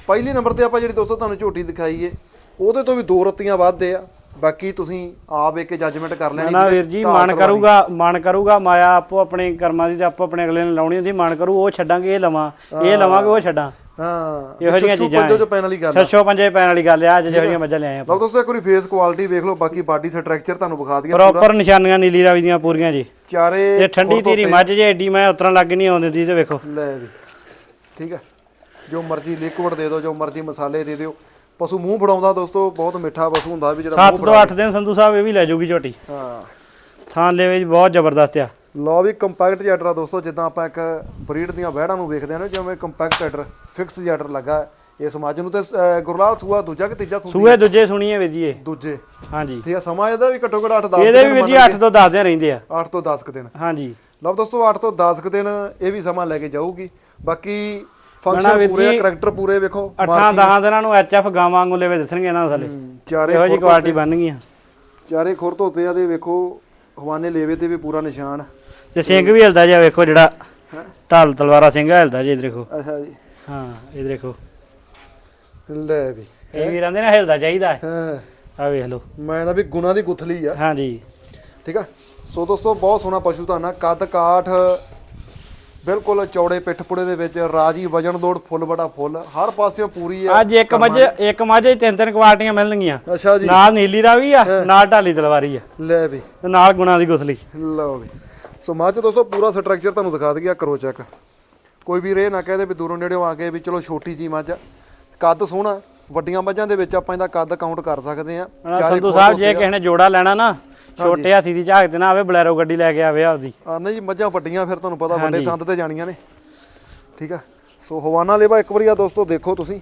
ਪਹਿਲੇ ਨੰਬਰ ਤੇ ਆਪਾਂ ਜਿਹੜੀ ਦੋਸਤੋ ਤੁਹਾਨੂੰ ਝੋਟੀ ਦਿਖਾਈ ਏ ਉਹਦੇ ਤੋਂ ਵੀ ਦੋ ਰੱਤੀਆਂ ਵੱਧਦੇ ਆ। ਬਾਕੀ ਤੁਸੀਂ ਆਪ ਇੱਕ ਜੱਜਮੈਂਟ ਕਰ ਲੈਣੀ ਨਾ ਵੀਰ ਜੀ ਮਨ ਕਰੂਗਾ ਮਨ ਕਰੂਗਾ ਮਾਇਆ ਆਪੋ ਆਪਣੇ ਕਰਮਾਂ ਦੀ ਤੇ ਆਪੋ ਆਪਣੇ ਅਗਲੇ ਨੇ ਲਾਉਣੀ ਹੁੰਦੀ ਮਨ ਕਰੂ ਉਹ ਛੱਡਾਂਗੇ ਇਹ ਲਵਾਂ ਇਹ ਲਵਾਂਗੇ ਉਹ ਛੱਡਾਂ। ਹਾਂ ਇਹੋ ਜਿਹੀਆਂ ਛੱਛੂ ਚੀਜ਼ਾਂ ਚ ਪੈਣ ਵਾਲੀ ਗੱਲ। ਛੱਛੋ ਪੰਜੇ ਪੈਣ ਵਾਲੀ ਗੱਲ ਆ ਅੱਜ ਜਿਹੋ ਜਿਹੀਆਂ ਮੱਝਾਂ ਲਿਆਏ ਆਪਾਂ। ਲਓ ਦੋਸਤੋ ਇੱਕ ਵਾਰੀ ਫੇਸ ਕੁਆਲਿਟੀ ਵੇਖ ਲਓ ਬਾਕੀ ਬਾਡੀ ਸਟਰਕਚਰ ਤੁਹਾਨੂੰ ਵਿਖਾ ਦਈਏ ਪੂਰਾ। ਪ੍ਰੋਪਰ ਨਿਸ਼ਾਨੀਆਂ ਨੀਲੀ ਰਾਵੀ ਦੀਆਂ ਪੂਰੀਆਂ ਜੀ। ਚਾਰੇ ਤੇ ਠੰਡੀ ਖੁਰ ਤੋਂ। ਧੀਰੀ ਮੱਝ ਜੇ ਐਡੀ ਮੈਂ ਉਤਰਨ ਲੱਗ ਨਹੀਂ ਆਉਂਦੀ ਦੀ ਤੇ ਵੇਖੋ। ਲੈ ਵੀ ਠੀਕ ਹੈ ਜੋ ਮਰਜ਼ੀ ਲਿਕਵਿਡ ਦੇ ਦਿਓ ਜੋ ਮਰਜ਼ੀ ਮਸਾਲੇ ਦੇ ਦਿਓ। ਪਸ਼ੂ ਮੂੰਹ ਫੜਾਉਂਦਾ ਦੋਸਤੋ ਬਹੁਤ ਮਿੱਠਾ ਪਸ਼ੂ ਹੁੰਦਾ ਵੀ ਜਿਹੜਾ 7 ਤੋਂ 8 ਦਿਨ ਸੰਧੂ ਸਾਹਿਬ ਇਹ ਵੀ ਲੈ ਜਾਊਗੀ ਝੋਟੀ। ਹਾਂ। ਥਾਂ ਲੈਵੇ ਜੀ ਬਹੁਤ ਜ਼ਬਰਦਸਤ ਆ। ਲੋ ਵੀ ਕੰਪੈਕਟ ਜੈਟਰ ਦੋਸਤੋ ਜਿੱਦਾਂ ਆਪਾਂ ਇੱਕ ਬਰੀਡ ਦੀਆਂ ਵਹਿੜਾਂ ਨੂੰ ਵੇਖਦੇ ਹਾਂ ਨਾ ਜਿਵੇਂ ਕੰਪੈਕਟ ਜੈਟਰ ਫਿਕਸ ਜੈਟਰ ਲੱਗਾ। ਇਸ ਮੱਝ ਨੂੰ ਤੇ ਗੁਰਲਾਲ ਸੂਆ ਦੂਜਾ ਕਿ ਤੀਜਾ ਸੂਆ ਸੂਏ ਦੂਜੇ ਸੁਣੀਏ ਵੀਰ ਜੀ ਇਹ। ਦੂਜੇ। ਹਾਂਜੀ। ਠੀਕ ਹੈ ਸਮਾਂ ਇਹਦਾ ਵੀ ਘੱਟੋ ਘੱਟ 8 10 ਇਹਦੇ ਵੀ ਵੀਰ ਜੀ 8 ਤੋਂ 10 ਦਿਨ ਰਹਿੰਦੇ ਆ। 8 ਤੋਂ 10 ਕੁ ਦਿਨ। ਹਾਂਜੀ। ਲਓ ਦੋਸਤੋ 8 ਤੋਂ 10 ਕੁ ਦਿਨ ਇਹ ਵੀ ਸਮਾਂ ਲੈ ਕੇ ਜਾਊਗੀ। ਬਾਕੀ ਫੰਕਸ਼ਨ ਵੀਰ ਪੂਰੇ ਜੀ, ਕਰੈਕਟਰ ਪੂਰੇ ਵੇਖੋ 8 10 ਦਿਨਾਂ ਨੂੰ ਐਚਐਫ ਗਾਵਾਂ ਵਾਂਗੂ ਲੈਵੇ ਦੱਸਣਗੇ ਇਹਨਾਂ ਥੱਲੇ ਚਾਰੇ ਇਹੋ ਜੀ ਕੁਆਲਿਟੀ ਬਣ ਗਈਆਂ ਚਾਰੇ ਖੁਰ ਧੋਤੇ ਆ ਦੇ ਵੇਖੋ ਹਵਾਨੇ ਲੇਵੇ ਤੇ ਵੀ ਪੂਰਾ ਨਿਸ਼ਾਨ। ਤੇ ਸਿੰਘ ਵੀ ਹਿਲਦਾ ਜਿਆ ਵੇਖੋ ਜਿਹੜਾ ਢਾਲ ਤਲਵਾਰਾ ਸਿੰਘ ਹਿਲਦਾ ਜੀ ਇਧਰ ਦੇਖੋ ਅੱਛਾ ਜੀ। ਹਾਂ ਇਹ ਦੇਖੋ ਲੈ ਵੀ। ਇਹ ਵੀ ਰਹਿੰਦੇ ਨਾ ਹਿਲਦਾ ਚਾਹੀਦਾ ਹਾਂ। ਆ ਵੇਖ ਲਓ। ਮੈਂ ਨਾ ਵੀ ਗੁਣਾ ਦੀ ਗੁਥਲੀ ਆ। ਹਾਂਜੀ ਠੀਕ ਆ? ਸੋ ਦੋਸਤੋ ਬਹੁਤ ਸੋਹਣਾ ਪਸ਼ੂ ਧਾਨਾ ਕੱਦ ਕਾਠ ਬਿਲਕੁਲ ਚੌੜੇ ਪਿੱਠ ਪੁੜੇ ਦੇ ਵਿੱਚ ਰਾਜੀ ਵਜਨ ਦੌੜ ਫੁੱਲ ਬੜਾ ਫੁੱਲ ਹਰ ਪਾਸਿਓਂ ਪੂਰੀ ਆ ਅੱਜ ਇੱਕ ਮੱਝ ਇੱਕ ਮੱਝ ਹੀ ਤਿੰਨ ਤਿੰਨ ਕੁਆਲਟੀਆਂ ਮਿਲਣਗੀਆਂ। ਅੱਛਾ ਜੀ। ਨਾਲ ਨੀਲੀ ਰਾਵੀ ਆ ਨਾਲ ਢਾਲੀ ਤਲਵਾਰੀ ਆ। ਲੈ ਵੀ। ਤੇ ਨਾਲ ਗੁਣਾ ਦੀ ਗੁਸਲੀ। ਲਓ ਵੀ। ਸੋ ਮੱਝ ਦੋਸਤੋ ਪੂਰਾ ਸਟਰਕਚਰ ਤੁਹਾਨੂੰ ਦਿਖਾ ਦਈਏ ਕਰੋ ਚੈੱਕ। ਕੋਈ ਵੀ ਰੇ ਨਾ ਕਹਦੇ ਵੀ ਦੂਰੋਂ ਨੇੜਿਓਂ ਆ ਕੇ ਵੀ ਚਲੋ ਛੋਟੀ ਜੀ ਮੱਝ। ਕੱਦ ਸੋਹਣਾ ਵੱਡੀਆਂ ਮੱਝਾਂ ਦੇ ਵਿੱਚ ਆਪਾਂ ਇਹਦਾ ਕੱਦ ਕਾਊਂਟ ਕਰ ਸਕਦੇ ਆ ਸੰਧੂ ਸਾਹਿਬ ਜੇ ਕਿਸੇ ਨੇ ਜੋੜਾ ਲੈਣਾ ਨਾ ਛੋਟੇ ਹਾਥੀ ਦੀ ਝਾਕ ਤੇ ਨਾ ਆਵੇ ਬਲੈਰੋ ਗੱਡੀ ਲੈ ਕੇ ਆਵੇ ਆਪਦੀ। ਆ ਨਹੀਂ ਜੀ ਮੱਝਾਂ ਵੱਡੀਆਂ ਫਿਰ ਤੁਹਾਨੂੰ ਪਤਾ ਵੱਡੇ ਸੰਦ ਤੇ ਜਾਣੀਆਂ ਨੇ। ਠੀਕ ਆ? ਸੋ ਹਵਾਨਾ ਲੇਵਾ ਇੱਕ ਵਾਰੀ ਆ ਦੋਸਤੋ ਦੇਖੋ ਤੁਸੀਂ।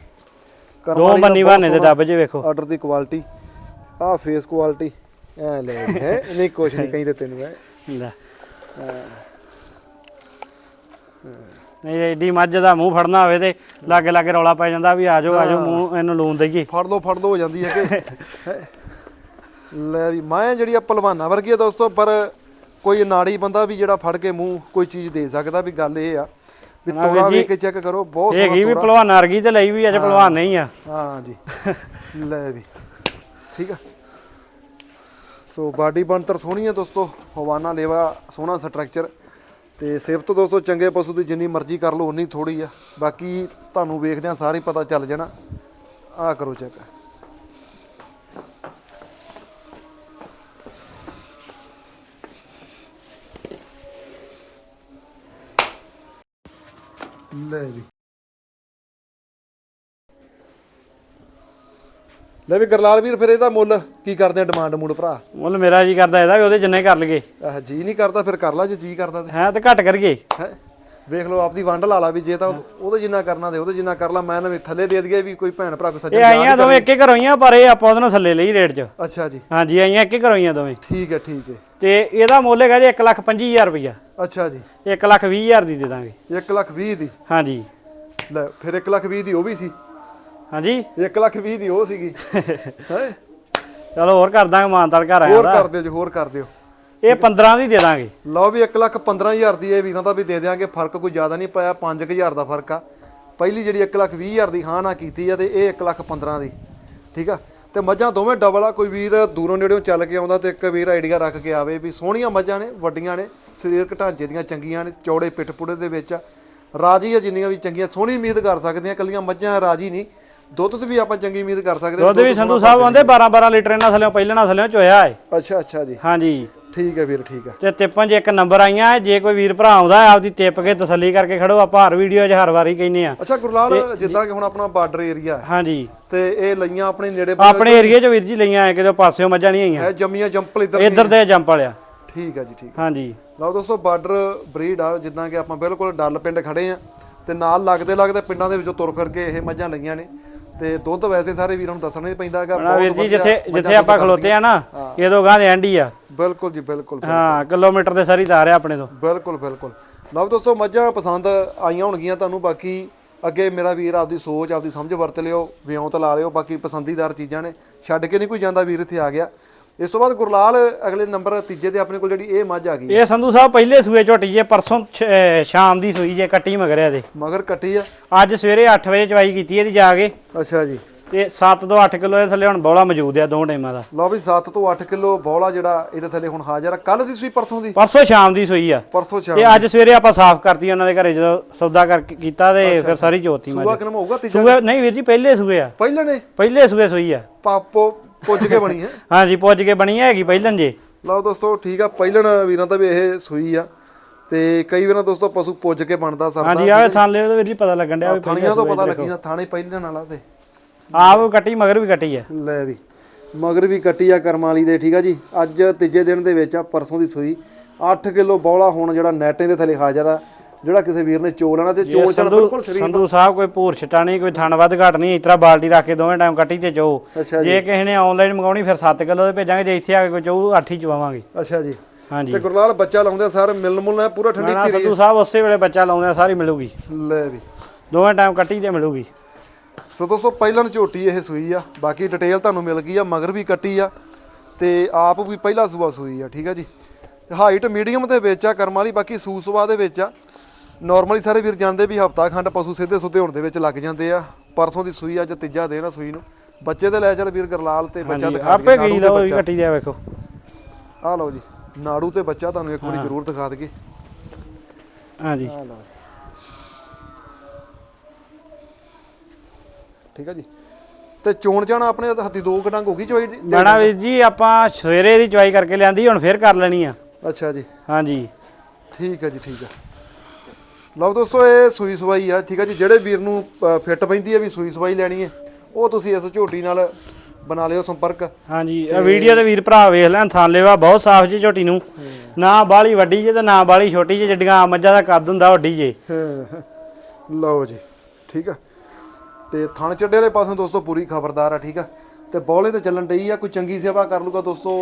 ਦੋ ਦਾ ਬਹੁਤ ਬਹਾਨੇ ਦੇ ਡੱਬ ਜੇ ਵੇਖੋ। ਆਰਡਰ ਦੀ ਕੁਆਲਿਟੀ ਆ ਫੇਸ ਕੁਆਲਿਟੀ ਐ ਲੈ ਹੈ? ਨਹੀਂ ਕੁਛ ਨਹੀਂ ਕਹਿੰਦੇ ਤੈਨੂੰ ਐ ਲੈ। ਨਹੀਂ ਐਡੀ ਮੱਝ ਦਾ ਮੂੰਹ ਫੜਨਾ ਹੋਵੇ ਤੇ ਲਾਗੇ ਲਾਗੇ ਰੌਲਾ ਪੈ ਜਾਂਦਾ ਵੀ ਆਜੋ ਆਜੋ ਮੂੰਹ ਇਹਨੂੰ ਲੂਣ ਦਈਏ। ਫੜ ਲੋ ਫੜ ਲੋ ਹੋ ਜਾਂਦੀ ਹੈ ਕਿ। ਲੈ ਵੀ ਮੈਂ ਜਿਹੜੀ ਆ ਪਹਿਲਵਾਨਾਂ ਵਰਗੀ ਆ ਦੋਸਤੋ ਪਰ ਕੋਈ ਨਾੜੀ ਬੰਦਾ ਵੀ ਜਿਹੜਾ ਫੜ ਕੇ ਮੂੰਹ ਕੋਈ ਚੀਜ਼ ਦੇ ਸਕਦਾ ਵੀ ਗੱਲ ਇਹ ਆ ਵੀ ਵੀਰ ਤੋਰਾ ਜੀ, ਵੇਖ ਕੇ ਚੈੱਕ ਕਰੋ ਬਹੁਤ ਹੈਗੀ ਵੀ ਸੋਹਣਾ ਪਹਿਲਵਾਨ ਅਰਗੀ ਤੇ ਲਈ ਵੀ ਅਜੇ ਪਹਿਲਵਾਨ ਨਹੀਂ ਆ। ਤੋਰਾ ਹਾਂ ਜੀ। ਲੈ ਵੀ। ਠੀਕ ਆ। ਸੋ ਬਾਡੀ ਬਣਤਰ ਸੋਹਣੀ ਹੈ ਦੋਸਤੋ ਹਵਾਨਾ ਲੇਵਾ ਸੋਹਣਾ ਸਟਰਕਚਰ ਤੇ ਸਿਫਤ ਦੋਸਤੋ ਚੰਗੇ ਪਸ਼ੂ ਦੀ ਜਿੰਨੀ ਮਰਜ਼ੀ ਕਰ ਲਓ ਉਨੀ ਥੋੜੀ ਆ। ਬਾਕੀ ਤੁਹਾਨੂੰ ਵੇਖਦਿਆਂ ਸਾਰੇ ਪਤਾ ਚੱਲ ਜਾਣਾ। ਆ ਕਰੋ ਚੈੱਕ ਲੈ ਵੀ ਲੈ ਵੀ ਗਰਲਾਲ ਵੀਰ ਫਿਰ ਇਹਦਾ ਮੁੱਲ ਕੀ ਕਰਦੇ ਆ ਡਿਮਾਂਡ ਮੂਡ ਭਰਾ? ਮੁੱਲ ਮੇਰਾ ਜੀ ਕਰਦਾ ਇਹਦਾ ਵੀ ਉਹਦੇ ਜਿੰਨੇ ਕਰ ਲਈਏ। ਆਹ ਜੀ ਨਹੀਂ ਕਰਦਾ ਫਿਰ ਕਰ ਲਾ ਜੇ ਜੀ ਕਰਦਾ ਤੇ। ਹੈ ਤੇ ਘੱਟ ਕਰੀਏ। ਹੈ? ਵੇਖ ਲਓ ਆਪਦੀ ਵੰਡ ਲਾ ਲਾ ਵੀ ਜੇ ਤਾਂ ਉਹਦੇ ਜਿੰਨਾ ਕਰਨਾ ਤੇ ਉਹਦੇ ਜਿੰਨਾ ਕਰ ਲਾ। ਮੈਂ ਨਾ ਵੀ ਥੱਲੇ ਦੇ ਦਈਏ ਵੀ ਕੋਈ ਭੈਣ ਭਰਾ ਕੋ ਸੱਜਣ ਇਹ ਆਈਆਂ ਦੋਵੇਂ ਇੱਕ ਹੀ ਘਰੋਂ ਪਰ ਇਹ ਆਪਾਂ ਉਹਦੇ ਨਾਲ ਥੱਲੇ ਲਈ ਰੇਟ 'ਚ। ਅੱਛਾ ਜੀ। ਹਾਂਜੀ ਆਈਆਂ ਇੱਕ ਹੀ ਘਰੋਂ ਦੋਵੇਂ। ਠੀਕ ਹੈ ਠੀਕ ਹੈ। ਤੇ ਇਹਦਾ ਮੁੱਲ ਹੈਗਾ ਜੀ 125000 ਰੁਪਇਆ ਅੱਛਾ ਜੀ। 120000 ਦੀ ਦੇ ਦਾਂਗੇ। 1 ਲੱਖ 20 ਦੀ। ਹਾਂਜੀ। ਲੈ ਫਿਰ 1 ਲੱਖ 20 ਦੀ ਉਹ ਵੀ ਸੀ। ਹਾਂਜੀ। 1 ਲੱਖ 20 ਦੀ ਉਹ ਸੀਗੀ। ਹੈ? ਚਲੋ ਹੋਰ ਕਰ ਦਾਂਗੇ ਮਾਨਤਾਲ ਘਰ ਆਇਆ ਹੋਰ ਦਾ। ਕਰ ਦਿਓ ਜੀ ਹੋਰ ਕਰ ਦਿਓ। ਇਹ 15 ਦੀ ਦੇ ਦਾਂਗੇ। ਲਓ ਵੀ 1 ਲੱਖ 15000 ਦੀ ਇਹ ਵੀਰਾਂ ਦਾ ਵੀ ਦੇ ਦਿਆਂਗੇ ਫ਼ਰਕ ਕੋਈ ਜ਼ਿਆਦਾ ਨਹੀਂ ਪਾਇਆ 5000 ਦਾ ਫ਼ਰਕ ਆ। ਪਹਿਲੀ ਜਿਹੜੀ 1 ਲੱਖ 20000 ਦੀ ਹਾਂ ਨਾ ਕੀਤੀ ਆ ਤੇ ਇਹ 1 ਲੱਖ 15 ਦੀ ਠੀਕ ਆ? ਤੇ ਮੱਝਾਂ ਦੋਵੇਂ ਡਬਲ ਆ ਕੋਈ ਵੀਰ ਦੂਰੋਂ ਨੇੜਿਓਂ ਚੱਲ ਕੇ ਆਉਂਦਾ ਤੇ ਇੱਕ ਵੀਰ ਆਈਡੀਆ ਰੱਖ ਕੇ ਆਵੇ ਵੀ ਸੋਹਣੀਆਂ ਮੱਝਾਂ ਨੇ ਵੱਡੀਆਂ ਨੇ ਸਰੀਰਕ ਢਾਂਚੇ ਦੀਆਂ ਚੰਗੀਆਂ ਨੇ ਚੌੜੇ ਪਿੱਠ ਪੁੜੇ ਦੇ ਵਿੱਚ ਆ। ਰਾਜੀ ਆ ਜਿੰਨੀਆਂ ਵੀ ਚੰਗੀਆਂ ਸੋਹਣੀ ਉਮੀਦ ਕਰ ਸਕਦੇ ਆ ਕੱਲੀਆਂ ਮੱਝਾਂ ਰਾਜੀ ਨਹੀਂ। ਦੁੱਧ ਤੇ ਵੀ ਆਪਾਂ ਚੰਗੀ ਉਮੀਦ ਕਰ ਸਕਦੇ ਹਾਂ ਦੁੱਧ ਵੀ ਸੰਧੂ ਸਾਹਿਬ ਆਂਦੇ 12 12 ਲੀਟਰ ਇਹਨਾਂ ਥੱਲੇ ਪਹਿਲਣਾ ਥੱਲੇ ਚੋਇਆ ਏ। ਅੱਛਾ ਅੱਛਾ ਜੀ। ਹਾਂਜੀ। ਠੀਕ ਹੈ ਵੀਰ ਠੀਕ ਹੈ। ਤੇ ਤਿੱਪਾਂ 'ਚ ਇੱਕ ਨੰਬਰ ਆਈਆਂ ਜੇ ਕੋਈ ਵੀਰ ਭਰਾ ਆਉਂਦਾ ਆਪਦੀ ਤਿੱਪ ਕੇ ਤਸੱਲੀ ਕਰਕੇ ਖੜੋ ਆਪਾਂ ਹਰ ਵੀਡੀਓ 'ਚ ਹਰ ਵਾਰੀ ਕਹਿੰਨੇ ਆ ਅੱਛਾ ਗੁਰਲਾਲ ਜਿੱਦਾਂ ਕਿ ਹੁਣ ਆਪਣਾ ਬਾਰਡਰ ਏਰੀਆ ਹੈ ਹਾਂਜੀ। ਤੇ ਇਹ ਲਈਆਂ ਆਪਣੇ ਨੇੜੇ ਆਪਣੇ ਏਰੀਆ 'ਚ ਵੀਰ ਜੀ ਲਈਆਂ ਐ ਕਿਤੇ ਪਾਸਿਓਂ ਮੱਝਾਂ ਨਹੀਂ ਆਈਆਂ। ਹੈ ਜੰਮੀਆਂ ਜੰਪਲ ਇੱਧਰ ਇੱਧਰ ਦੇ ਜੰਪ ਵਾਲਿਆ। ਠੀਕ ਹੈ ਜੀ ਠੀਕ ਹਾਂਜੀ। ਲਓ ਦੋਸਤੋ ਬਾਰਡਰ ਬਰੀਡ ਆ ਜਿੱਦਾਂ ਕਿ ਆਪਾਂ ਬਿਲਕੁਲ ਡੱਲ ਪਿੰਡ ਖੜੇ ਆ ਤੇ ਨਾਲ ਲੱਗਦੇ ਲੱਗਦੇ ਪਿੰਡਾਂ ਦੇ ਵਿੱਚੋਂ ਤੁਰ ਫਿਰ ਕੇ ਇਹ ਮੱਝਾਂ ਲਈਆਂ ਨੇ। ਤੇ ਦੁੱਧ ਵੈਸੇ ਸਾਰੇ ਵੀਰਾਂ ਨੂੰ ਦੱਸਣਾ ਹੀ ਪੈਂਦਾ ਹੈਗਾ ਨਾ ਵੀਰ ਜੀ ਵਧੀਆ ਜਿੱਥੇ ਜਿੱਥੇ ਆਪਾਂ ਖਲੋਤੇ ਆ ਨਾ ਇਹਦੋਂ ਗਾਂ ਦੇ ਐਂਡੀ ਆ। ਬਿਲਕੁਲ ਜੀ ਬਿਲਕੁਲ ਹਾਂ ਕਿਲੋਮੀਟਰ ਦੇ ਸਾਰੀ ਤਾਰ ਆ ਆਪਣੇ ਤੋਂ। ਬਿਲਕੁਲ ਬਿਲਕੁਲ। ਲਓ ਦੋਸਤੋ ਮੱਝਾਂ ਪਸੰਦ ਆਈਆਂ ਹੋਣਗੀਆਂ ਤੁਹਾਨੂੰ ਬਾਕੀ ਅੱਗੇ ਮੇਰਾ ਵੀਰ ਆਪਦੀ ਸੋਚ ਆਪਦੀ ਸਮਝ ਵਰਤ ਲਿਓ ਵਿਉਂਤ ਲਾ ਲਿਓ ਬਾਕੀ ਪਸੰਦੀਦਾਰ ਚੀਜ਼ਾਂ ਨੇ। ਛੱਡ ਕੇ ਨਹੀਂ ਕੋਈ ਜਾਂਦਾ ਵੀਰ ਇੱਥੇ ਆ ਗਿਆ। ਇਸ ਤੋਂ ਬਾਅਦ ਗੁਰਲਾਲ ਅਗਲੇ ਨੰਬਰ ਤੀਜੇ ਤੇ ਆਪਣੇ ਕੋਲ ਜਿਹੜੀ ਇਹ ਮੱਝ ਆ ਗਈ ਇਹ ਸੰਧੂ ਸਾਹਿਬ ਪਹਿਲੇ ਸੂਏ ਝੋਟੀ ਜੇ ਪਰਸੋਂ ਸ਼ਾਮ ਦੀ ਸੂਈ ਜੇ ਕੱਟੀ ਮਗਰਿਆ ਦੇ ਮਗਰ ਕੱਟੀ ਆ। ਅੱਜ ਸਵੇਰੇ 8 ਵਜੇ ਚਵਾਈ ਕੀਤੀ ਇਹਦੀ ਜਾ ਕੇ। ਅੱਛਾ ਜੀ। ਤੇ 7 ਤੋਂ 8 ਕਿਲੋ ਦੇ ਥੱਲੇ ਹੁਣ ਬੌਲਾ ਮੌਜੂਦ ਆ ਦੋ ਟਾਈਮਾਂ ਦਾ। ਲਓ ਵੀ 7 ਤੋਂ 8 ਕਿਲੋ ਬੌਲਾ ਜਿਹੜਾ ਇਹਦੇ ਥੱਲੇ ਹੁਣ ਹਾਜ਼ਰ ਆ। ਕੱਲ ਦੀ ਸੂਈ ਪਰਸੋਂ ਦੀ? ਪਰਸੋਂ ਸ਼ਾਮ ਦੀ ਸੂਈ ਆ। ਪਰਸੋਂ ਸ਼ਾਮ ਤੇ ਅੱਜ ਸਵੇਰੇ ਆਪਾਂ ਸਾਫ਼ ਕਰਤੀ ਉਹਨਾਂ ਦੇ ਘਰੇ ਜਦੋਂ ਸੌਦਾ ਕਰਕੇ ਕੀਤਾ ਤੇ ਫਿਰ ਸਾਰੀ ਜੋਤੀ ਮੱਝ। ਸੂਆ ਕਿਨਮ ਹੋਊਗਾ ਤੀਜਾ? ਨਹੀਂ ਵੀਰ ਜੀ ਪਹਿਲੇ ਸੂਏ ਆ। ਪਹਿਲਾਂ ਨੇ? ਪਹਿਲੇ ਸੂਏ ਸੂਈ ਆ। ਪਾਪੋ ਪੁੱਜ ਕੇ ਬਣੀ ਹੈ। ਹਾਂਜੀ ਪੁੱਜ ਕੇ ਬਣੀ ਹੈਗੀ ਪਹਿਲਨ ਜੇ। ਲਓ ਦੋਸਤੋ ਠੀਕ ਆ ਪਹਿਲਣ ਵੀਰਾਂ ਦਾ ਵੀ ਇਹ ਸੂਈ ਆ। ਤੇ ਕਈ ਵਾਰਾਂ ਦੋਸਤੋ ਪਸ਼ੂ ਪੁੱਜ ਕੇ ਬਣਦਾ ਸਰਦਾ ਹਾਂਜੀ ਆਹ ਥਾਂ ਲਿਓ ਤੇ ਵੀਰ ਜੀ ਪਤਾ ਲੱਗਣ ਡਿਆ ਵੀ ਪਹਿਲੇ ਥਾਣੀਆਂ ਤੋਂ ਪਤਾ ਲੱਗੀ ਨਾ ਥਾਣੇ ਪਹਿਲਣ ਵਾਲਾ ਤੇ। ਆਪ ਕੱਟੀ ਮਗਰ ਵੀ ਕੱਟੀ ਆ। ਲੈ ਵੀ ਮਗਰ ਵੀ ਕੱਟੀ ਆ ਕਰਮ ਵਾਲੀ ਦੇ ਠੀਕ ਆ ਜੀ। ਅੱਜ ਤੀਜੇ ਦਿਨ ਦੇ ਵਿੱਚ ਆ ਪਰਸੋਂ ਦੀ ਸੂਈ। 8 ਕਿਲੋ ਬੌਲਾ ਹੁਣ ਜਿਹੜਾ ਨੈਟੇ ਦੇ ਥੱਲੇ ਹਾਜ਼ਰ ਆ। ਜਿਹੜਾ ਕਿਸੇ ਵੀਰ ਨੇ ਚੋ ਲੈਣਾ ਤੇ ਚੋ ਚਣ ਬਿਲਕੁਲ ਸੰਧੂ ਸੰਧੂ ਸਾਹਿਬ ਕੋਈ ਭੂਰ ਛਟਾ ਨਹੀਂ ਕੋਈ ਥਣ ਵੱਧ ਘਟ ਨਹੀਂ ਇਤਰਾ ਬਾਲਟੀ ਰੱਖ ਕੇ ਦੋਵੇਂ ਟਾਈਮ ਕੱਟੀ ਤੇ ਚੋ। ਜੇ ਕਿਸੇ ਨੇ ਆਨਲਾਈਨ ਮੰਗਾਉਣੀ ਫਿਰ 7 ਕਿਲੋ ਦੇ ਭੇਜਾਂਗੇ ਜੇ ਇੱਥੇ ਆ ਕੇ ਕੋਈ ਚੋ 8 ਹੀ ਚਵਾਵਾਂਗੇ ਅੱਛਾ ਜੀ। ਹਾਂਜੀ। ਤੇ ਗੁਰਲਾਲ ਬੱਚਾ ਲਾਉਂਦੇ ਸਰ ਮਿਲ ਮੁਲ ਨਾ ਪੂਰਾ ਠੰਡੀ ਧੀਰੀ। ਸੰਧੂ ਸਾਹਿਬ ਉਸੇ ਵੇਲੇ ਬੱਚਾ ਲਾਉਂਦੇ ਸਾਰੀ ਮਿਲੂਗੀ। ਲੈ ਵੀ। ਦੋਵੇਂ ਟਾਈਮ ਕੱਟੀ ਤੇ ਮਿਲੂਗੀ। ਸੋ ਦੋਸਤੋ ਪਹਿਲਾਂ ਝੋਟੀ ਇਹ ਸੂਈ ਆ ਬਾਕੀ ਡਿਟੇਲ ਤੁਹਾਨੂੰ ਮਿਲ ਗਈ ਆ ਮਗਰ ਵੀ ਕੱਟੀ ਆ ਤੇ ਆਪ ਵੀ ਪਹਿਲਾ ਸੂਆ ਸੂਈ ਆ ਠੀਕ ਆ ਜੀ। ਹਾਈਟ ਮੀਡੀਅਮ ਦੇ ਵਿੱਚ ਆ ਕਰਮ ਵਾਲੀ ਬਾਕੀ ਸੂ ਸੁਆ ਦੇ ਵਿੱਚ ਆ। ਨਾਰਮਲੀ ਸਾਰੇ ਵੀਰ ਜਾਣਦੇ ਵੀ ਹਫਤਾ ਖੰਡ ਪਸ਼ੂ ਸਿੱਧੇ ਸੁੱਧੇ ਹੋਣ ਦੇ ਵਿੱਚ ਲੱਗ ਜਾਂਦੇ ਆ। ਪਰਸੋਂ ਦੀ ਸੂਈ ਅੱਜ ਤੀਜਾ ਦਿਨ ਆ ਸੂਈ ਨੂੰ। ਬੱਚੇ ਤੇ ਲੈ ਚੱਲ ਵੀਰ ਗਰਲਾਲ ਤੇ ਬੱਚਾ ਦਿਖਾ ਆਪੇ ਗਈ ਲਓ ਜੀ ਬੱਚਾ। ਕੱਟੀ ਦੇ ਵੇਖੋ। ਆਹ ਲਓ ਜੀ ਨਾੜੂ ਤੇ ਬੱਚਾ ਤੁਹਾਨੂੰ ਇੱਕ ਵਾਰੀ ਜ਼ਰੂਰ ਦਿਖਾ ਹਾਂਜੀ। ਆਹ ਲਓ ਠੀਕ ਆ ਜੀ। ਤੇ ਚੋਣ ਜਾਣਾ ਆਪਣੇ ਹੱਥੀ ਦੋ ਕਡੰਗ ਹੋ ਗਈ ਚੋਈ ਜਾਣਾ ਵੀਰ ਜੀ ਆਪਾਂ ਸਵੇਰੇ ਦੀ ਚਵਾਈ ਕਰਕੇ ਲਿਆਂਦੀ ਹੁਣ ਫੇਰ ਕਰ ਲੈਣੀ ਆ। ਅੱਛਾ ਜੀ। ਹਾਂਜੀ। ਠੀਕ ਹੈ ਜੀ ਠੀਕ ਹੈ ਲਓ ਦੋਸਤੋ ਇਹ ਸੂਈ ਸਵਾਈ ਆ। ਠੀਕ ਹੈ ਜੀ ਜਿਹੜੇ ਵੀਰ ਨੂੰ ਫਿੱਟ ਪੈਂਦੀ ਹੈ ਵੀ ਸੂਈ ਸਵਾਈ ਲੈਣੀ ਹੈ ਉਹ ਤੁਸੀਂ ਇਸ ਝੋਟੀ ਨਾਲ ਬਣਾ ਲਿਓ ਸੰਪਰਕ। ਹਾਂਜੀ ਇਹ ਵੀਡੀਓ ਤੇ ਵੀਰ ਭਰਾ ਵੇਖ ਲੈਣ ਥਾਂ ਲੈਵਾ ਬਹੁਤ ਸਾਫ਼ ਜੀ ਝੋਟੀ ਨੂੰ। ਨਾ ਬਾਲੀ ਵੱਡੀ ਜੇ ਤੇ ਨਾ ਬਾਲੀ ਛੋਟੀ ਜੇ ਜਿੱਡੀਆਂ ਮੱਝਾਂ ਦਾ ਕੱਦ ਹੁੰਦਾ ਵੱਡੀ ਜੇ। ਲਓ ਜੀ ਠੀਕ ਆ। ਤੇ ਥਣ ਚੱਡੇ ਵਾਲੇ ਪਾਸੋਂ ਦੋਸਤੋ ਪੂਰੀ ਖਬਰਦਾਰ ਆ ਠੀਕ ਆ। ਤੇ ਬੌਲੇ ਤੇ ਚੱਲਣ ਡਈ ਆ ਕੋਈ ਚੰਗੀ ਸੇਵਾ ਕਰ ਲੂਗਾ ਦੋਸਤੋ?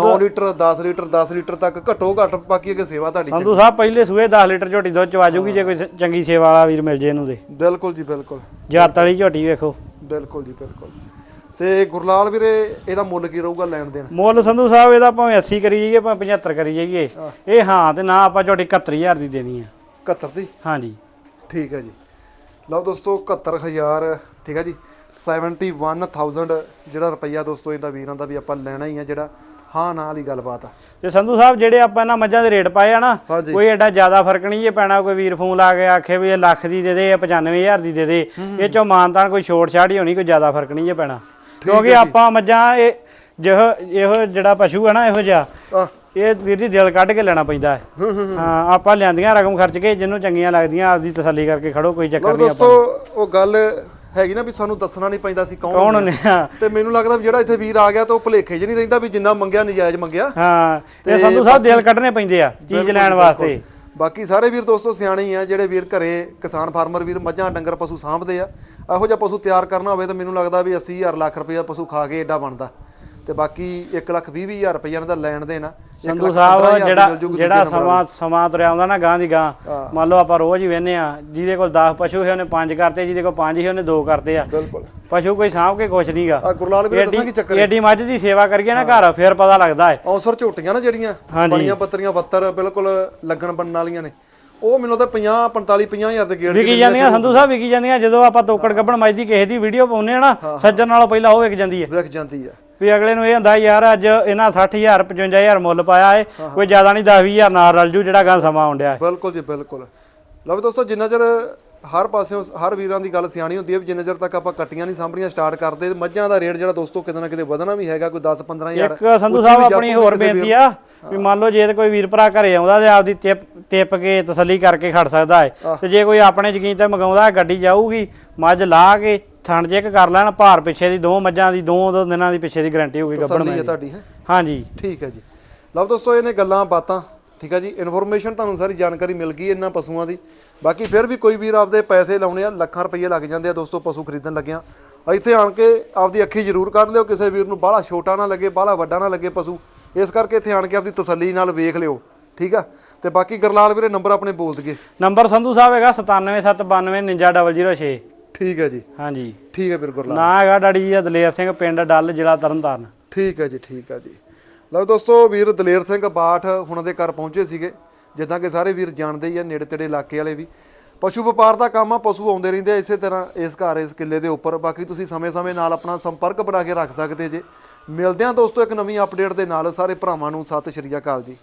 9 ਲੀਟਰ 10 ਲੀਟਰ 10 ਲੀਟਰ ਤੱਕ ਘੱਟੋ ਘੱਟ ਬਾਕੀ ਅੱਗੇ ਸੇਵਾ ਤੁਹਾਡੀ ਸੰਧੂ ਸਾਹਿਬ ਪਹਿਲੇ ਸੂਏ 10 ਲੀਟਰ ਝੋਟੀ ਦੁੱਧ ਚਵਾ ਜੂਗੀ ਜੇ ਕੋਈ ਚੰਗੀ ਸੇਵਾ ਵਾਲਾ ਵੀਰ ਮਿਲ ਜੇ ਇਹਨੂੰ ਤੇ। ਬਿਲਕੁਲ ਜੀ ਬਿਲਕੁਲ। ਜਾਤ ਵਾਲੀ ਝੋਟੀ ਵੇਖੋ। ਬਿਲਕੁਲ ਜੀ ਬਿਲਕੁਲ। ਤੇ ਗੁਰਲਾਲ ਵੀਰੇ ਇਹਦਾ ਮੁੱਲ ਕੀ ਰਹੂਗਾ ਲੈਣ ਦੇਣ? ਮੁੱਲ ਸੰਧੂ ਸਾਹਿਬ ਇਹਦਾ ਭਾਵੇਂ 80 ਕਰੀ ਜਾਈਏ ਭਾਵੇਂ 75 ਕਰੀ ਜਾਈਏ। ਇਹ ਹਾਂ ਤੇ ਨਾ ਆਪਾਂ ਝੋਟੀ 71000 ਦੀ ਦੇਣੀ ਆ। 71 ਦੀ? ਹਾਂਜੀ। ਠੀਕ ਹੈ ਜੀ। ਲਓ ਦੋਸਤੋ 71000 ਠੀਕ ਹੈ ਜੀ। 71000 ਜਿਹੜਾ ਰੁਪਈਆ ਦੋਸਤੋ ਇਹਦਾ ਵੀਰਾਂ ਦਾ ਵੀ ਆਪਾਂ ਲੈਣਾ ਹੀ ਆ ਜਿਹੜਾ ਹਾਂ ਨਾ ਵਾਲੀ ਗੱਲਬਾਤ ਆ। ਤੇ ਸੰਧੂ ਸਾਹਿਬ ਜਿਹੜੇ ਆਪਾਂ ਇਹਨਾਂ ਮੱਝਾਂ ਦੇ ਰੇਟ ਪਾਏ ਆ ਨਾ। ਕੋਈ ਐਡਾ ਜ਼ਿਆਦਾ ਫ਼ਰਕ ਨਹੀਂ ਜੇ ਪੈਣਾ ਕੋਈ ਵੀਰ ਫੋਨ ਲਾ ਕੇ ਆਖੇ ਵੀ ਇਹ ਲੱਖ ਦੀ ਦੇ ਦੇ ਇਹ 95000 ਦੀ ਦੇ ਦੇ ਇਹ ਚੋਂ ਮਾਨਤਾਨ ਕੋਈ ਛੋਟ ਛਾੜ ਹੀ ਹੋਣੀ ਕੋਈ ਜ਼ਿਆਦਾ ਫ਼ਰਕ ਨਹੀਂ ਜੇ ਪੈਣਾ। ਕਿਉਂਕਿ ਆਪਾਂ ਮੱਝਾਂ ਇਹ ਜਿਹੋ ਇਹੋ ਜਿਹੜਾ ਪਸ਼ੂ ਹੈ ਨਾ ਇਹੋ ਜਿਹਾ ਇਹ ਵੀਰ ਜੀ ਦਿਲ ਕੱਢ ਕੇ ਲੈਣਾ ਪੈਂਦਾ ਹੈ। ਹਾਂ ਆਪਾਂ ਲਿਆਂਦੀਆਂ ਰਕਮ ਖਰਚ ਕੇ ਜਿਹਨੂੰ ਚੰਗੀਆਂ ਲੱਗਦੀਆਂ ਆਪਦੀ ਤਸੱਲੀ ਕਰਕੇ ਖੜੋ ਕੋਈ ਚੱਕਰ ਨਹੀਂ ਦੋਸਤੋ ਉਹ ਗੱਲ ਹੈਗੀ ਨਾ ਵੀ ਸਾਨੂੰ ਦੱਸਣਾ ਨਹੀਂ ਪੈਂਦਾ ਸੀ ਕੌਣ ਨੇ। ਤੇ ਮੈਨੂੰ ਲੱਗਦਾ ਵੀ ਜਿਹੜਾ ਇੱਥੇ ਵੀਰ ਆ ਗਿਆ ਤਾਂ ਉਹ ਭੁਲੇਖੇ 'ਚ ਨਹੀਂ ਰਹਿੰਦਾ ਵੀ ਜਿੰਨਾ ਮੰਗਿਆ ਨਜਾਇਜ਼ ਮੰਗਿਆ। ਹਾਂ ਇਹ ਸੰਧੂ ਸਾਹਿਬ ਦਿਲ ਕੱਢਣੇ ਪੈਂਦੇ ਆ ਚੀਜ਼ ਲੈਣ ਵਾਸਤੇ। ਬਾਕੀ ਸਾਰੇ ਵੀਰ ਦੋਸਤੋ ਸਿਆਣੇ ਹੀ ਆ ਜਿਹੜੇ ਵੀਰ ਘਰੇ ਕਿਸਾਨ ਫਾਰਮਰ ਵੀਰ ਮੱਝਾਂ ਡੰਗਰ ਪਸ਼ੂ ਸਾਂਭਦੇ ਆ। ਇਹੋ ਜਿਹਾ ਪਸ਼ੂ ਤਿਆਰ ਕਰਨਾ ਹੋਵੇ ਤਾਂ ਮੈਨੂੰ ਲੱਗਦਾ ਵੀ 80000 ਲੱਖ ਰੁਪਇਆ ਪਸ਼ੂ ਖਾ ਕੇ ਏਡਾ ਬਣਦਾ। ਤੇ ਬਾਕੀ 1 ਲੱਖ 20 ਹਜ਼ਾਰ ਰੁਪਇਆ ਦਾ ਲੈਣ ਦੇਣਾ ਸੰਧੂ ਸਾਹਿਬ ਜਿਹੜਾ ਜਿਹੜਾ ਸਮਾਂ ਸਮਾਂ ਤੁਰਿਆ ਆਉਂਦਾ ਨਾ ਗਾਂ ਦੀ ਗਾਂ ਮੰਨ ਲਓ ਆਪਾਂ ਰੋਜ਼ ਹੀ ਵੇਨੇ ਆ ਜਿਹਦੇ ਕੋਲ 10 ਪਸ਼ੂ ਹੈ ਉਹਨੇ 5 ਕਰਤੇ ਜਿਹਦੇ ਕੋਲ 5 ਹੀ ਉਹਨੇ 2 ਕਰਤੇ ਆ। ਬਿਲਕੁਲ। ਪਸ਼ੂ ਕੋਈ ਸਾਂਭ ਕੇ ਕੁਛ ਨਹੀਂਗਾ ਆ ਗੁਰਲਾਲ ਵੀਰ ਦੱਸਾਂ ਕੀ ਚੱਕਰ ਹੈ ਏਡੀ ਮੱਝ ਦੀ ਸੇਵਾ ਕਰੀਏ ਨਾ ਘਰ ਫਿਰ ਪਤਾ ਲੱਗਦਾ ਹੈ ਔਸਰ ਝੋਟੀਆਂ ਨਾ ਜਿਹੜੀਆਂ। ਬੜੀਆਂ ਪੱਤਰੀਆਂ 72 ਬਿਲਕੁਲ ਲੱਗਣ ਬਣਨ ਵਾਲੀਆਂ ਨੇ। ਉਹ ਮੈਨੂੰ ਤਾਂ 50 45 50 ਹਜ਼ਾਰ ਦੇ ਗੇੜ ਵਿਕੀ ਜਾਂਦੀਆਂ ਸੰਧੂ ਸਾਹਿਬ ਵਿਕੀ ਜਾਂਦੀਆਂ ਜਦੋਂ ਆਪਾਂ ਤੋਕੜ ਗੱਬਣ ਮੱਝ ਦੀ ਕਿਸੇ ਦੀ ਵੀਡੀਓ ਪਾਉਂਦੇ ਆ ਨਾ ਸੱਜਣ ਨਾਲੋਂ ਪਹਿਲਾਂ ਉਹ ਵਿਕ ਜਾਂਦੀ ਹੈ ਵਿਕ ਜਾਂਦੀ ਆ। ਵੀ ਅਗਲੇ ਨੂੰ ਇਹ ਹੁੰਦਾ ਯਾਰ ਅੱਜ ਇਹਨਾਂ 60000 55000 ਮੁੱਲ ਪਾਇਆ ਏ ਕੋਈ ਜ਼ਿਆਦਾ ਨਹੀਂ 10 20000 ਨਾਲ ਰਲ ਜੂ ਜਿਹੜਾ ਗਾਂ ਸਮਾਂ ਆਉਂਦਿਆ ਬਿਲਕੁਲ ਜੀ ਬਿਲਕੁਲ। ਲਓ ਦੋਸਤੋ ਜਿੰਨਾ ਚਿਰ ਹਰ ਪਾਸਿਓਂ ਹਰ ਵੀਰਾਂ ਦੀ ਗੱਲ ਸਿਆਣੀ ਹੁੰਦੀ ਹੈ ਵੀ ਜਿੰਨਾ ਚਿਰ ਤੱਕ ਆਪਾਂ ਕੱਟੀਆਂ ਨਹੀਂ ਸਾਂਭਣੀਆਂ ਸਟਾਰਟ ਕਰਦੇ ਮੱਝਾਂ ਦਾ ਰੇਟ ਜਿਹੜਾ ਦੋਸਤੋ ਕਿਤੇ ਨਾ ਕਿਤੇ ਵਧਣਾ ਵੀ ਹੈਗਾ ਕੋਈ 10 15000 ਇੱਕ ਸੰਧੂ ਸਾਹਿਬ ਆਪਣੀ ਹੋਰ ਬੇਨਤੀ ਆ ਵੀ ਮੰਨ ਲਓ ਜੇ ਕੋਈ ਵੀਰ ਭਰਾ ਘਰੇ ਆਉਂਦਾ ਤੇ ਆਪਦੀ ਟਿਪ ਟਿਪ ਕੇ ਤਸੱਲੀ ਕਰਕੇ ਖੜ ਸਕਦਾ ਹੈ। ਤੇ ਜੇ ਕੋਈ ਆਪਣੇ ਯਕੀਨ ਤੇ ਮੰਗਾਉਂਦਾ ਗੱਡੀ ਜਾਊਗੀ ਮੱਝ ਲਾ ਕੇ ਥਣ ਚੈੱਕ ਕਰ ਲੈਣ ਭਾਰ ਪਿੱਛੇ ਦੀ ਦੋ ਮੱਝਾਂ ਦੀ ਦੋ ਦੋ ਦਿਨਾਂ ਦੀ ਪਿੱਛੇ ਦੀ ਗਾਰੰਟੀ ਹੋਊਗੀ ਗੱਬਣ ਤਸੱਲੀ ਹੈ ਤੁਹਾਡੀ ਹੈ? ਹਾਂਜੀ। ਠੀਕ ਹੈ ਜੀ। ਲਓ ਦੋਸਤੋ ਇਹਨੇ ਗੱਲਾਂ ਬਾਤਾਂ ਠੀਕ ਹੈ ਜੀ? ਇਨਫੋਰਮੇਸ਼ਨ ਤੁਹਾਨੂੰ ਸਾਰੀ ਜਾਣਕਾਰੀ ਮਿਲ ਗਈ ਇਹਨਾਂ ਪਸ਼ੂਆਂ ਦੀ। ਬਾਕੀ ਫਿਰ ਵੀ ਕੋਈ ਵੀਰ ਆਪਦੇ ਪੈਸੇ ਲਾਉਣੇ ਆ ਲੱਖਾਂ ਰੁਪਏ ਲੱਗ ਜਾਂਦੇ ਆ ਦੋਸਤੋ ਪਸ਼ੂ ਖਰੀਦਣ ਲੱਗਿਆਂ ਇੱਥੇ ਆਣ ਕੇ ਆਪਦੀ ਅੱਖੀ ਜ਼ਰੂਰ ਕੱਢ ਲਿਓ ਕਿਸੇ ਵੀਰ ਨੂੰ ਬਾਹਲਾ ਛੋਟਾ ਨਾ ਲੱਗੇ ਬਾਹਲਾ ਵੱਡਾ ਨਾ ਲੱਗੇ ਪਸ਼ੂ। ਇਸ ਕਰਕੇ ਇੱਥੇ ਆਣ ਕੇ ਆਪਦੀ ਤਸੱਲੀ ਨਾਲ ਵੇਖ ਲਿਓ। ਠੀਕ ਆ? ਤੇ ਬਾਕੀ ਗਰਲਾਲ ਵੀਰੇ ਨੰਬਰ ਆਪਣੇ ਬੋਲ ਦਈਏ। ਨੰਬਰ ਸੰਧੂ ਸਾਹਿਬ ਹੈਗਾ 9779299006 ਠੀਕ ਹੈ ਜੀ। ਹਾਂਜੀ। ਠੀਕ ਹੈ ਵੀਰ ਗੁਰਲਾਲ। ਨਾਂ ਹੈਗਾ ਡਾੜੀ ਜੀ ਦਲੇਰ ਸਿੰਘ ਪਿੰਡ ਡੱਲ ਜ਼ਿਲ੍ਹਾ ਤਰਨਤਾਰਨ। ਠੀਕ ਹੈ ਜੀ ਠੀਕ ਹੈ ਜੀ। ਲਓ ਦੋਸਤੋ ਵੀਰ ਦਲੇਰ ਸਿੰਘ ਬਾਠ ਹੁਣਾਂ ਦੇ ਘਰ ਪਹੁੰਚੇ ਸੀਗੇ। ਜਿੱਦਾਂ ਕਿ ਸਾਰੇ ਵੀਰ ਜਾਣਦੇ ਹੀ ਆ ਨੇੜੇ ਤੇੜੇ ਇਲਾਕੇ ਵਾਲੇ ਵੀ। ਪਸ਼ੂ ਵਪਾਰ ਦਾ ਕੰਮ ਆ ਪਸ਼ੂ ਆਉਂਦੇ ਰਹਿੰਦੇ ਆ ਇਸੇ ਤਰ੍ਹਾਂ ਇਸ ਘਰ ਇਸ ਕਿੱਲੇ ਦੇ ਉੱਪਰ। ਬਾਕੀ ਤੁਸੀਂ ਸਮੇਂ-ਸਮੇਂ ਨਾਲ ਆਪਣਾ ਸੰਪਰਕ ਬਣਾ ਕੇ ਰੱਖ ਸਕਦੇ ਜੇ। ਮਿਲਦੇ ਹਾਂ ਦੋਸਤੋ ਇੱਕ ਨਵੀਂ ਅਪਡੇਟ ਦੇ ਨਾਲ ਸਾਰੇ ਭਰਾਵਾਂ ਨੂੰ ਸਤਿ ਸ਼੍ਰੀ ਅਕਾਲ ਜੀ।